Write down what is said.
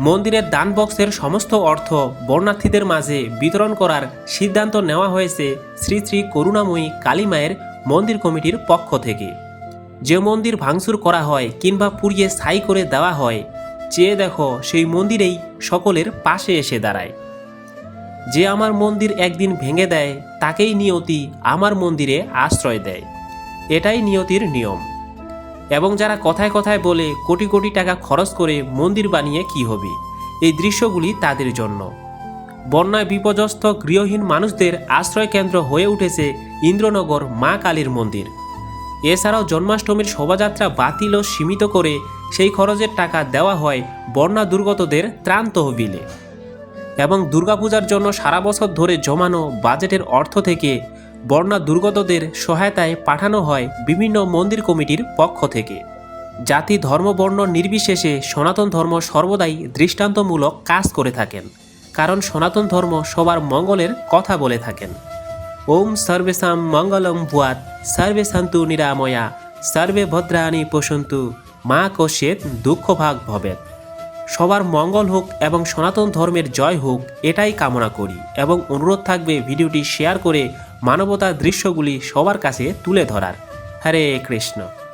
মন্দিরের দান বক্সের সমস্ত অর্থ বর্ণার্থীদের মাঝে বিতরণ করার সিদ্ধান্ত নেওয়া হয়েছে শ্রী শ্রী করুণাময়ী কালীমায়ের মন্দির কমিটির পক্ষ থেকে। যে মন্দির ভাঙচুর করা হয় কিংবা পুড়িয়ে ছাই করে দেওয়া হয় চেয়ে দেখো সেই মন্দিরেই সকলের পাশে এসে দাঁড়ায়। যে আমার মন্দির একদিন ভেঙে দেয়, তাকেই নিয়তি আমার মন্দিরে আশ্রয় দেয়। এটাই নিয়তির নিয়ম। এবং যারা কথায় কথায় বলে কোটি কোটি টাকা খরচ করে মন্দির বানিয়ে কি হবে? এই দৃশ্যগুলি তাদের জন্য। বন্যায় বিপর্যস্ত গৃহহীন মানুষদের আশ্রয় কেন্দ্র হয়ে উঠেছে ইন্দ্রনগর মা কালীর মন্দির। এছাড়াও জন্মাষ্টমীর শোভাযাত্রা বাতিল ও সীমিত করে সেই খরচের টাকা দেওয়া হয় বন্যা দুর্গতদের ত্রাণ তহবিলে। এবং দুর্গাপূজার জন্য সারা বছর ধরে জমানো বাজেটের অর্থ থেকে বন্যা দুর্গতদের সহায়তায় পাঠানো হয় বিভিন্ন মন্দির কমিটির পক্ষ থেকে। জাতি, ধর্ম, বর্ণ নির্বিশেষে সনাতন ধর্ম সর্বদাই দৃষ্টান্তমূলক কাজ করে থাকেন, কারণ সনাতন ধর্ম সবার মঙ্গলের কথা বলে থাকেন। ওম সর্বেশাম মঙ্গলম ভুয়াত সর্বে শান্তু নিরাময়া, সর্বে ভদ্রাণী পশন্তু, মা কশ্যেত দুঃখভাগ ভবেত সবার মঙ্গল হোক এবং সনাতন ধর্মের জয় হোক, এটাই কামনা করি এবং অনুরোধ থাকবে ভিডিওটি শেয়ার করে মানবতার দৃশ্যগুলি সবার কাছে তুলে ধরার। হরে কৃষ্ণ।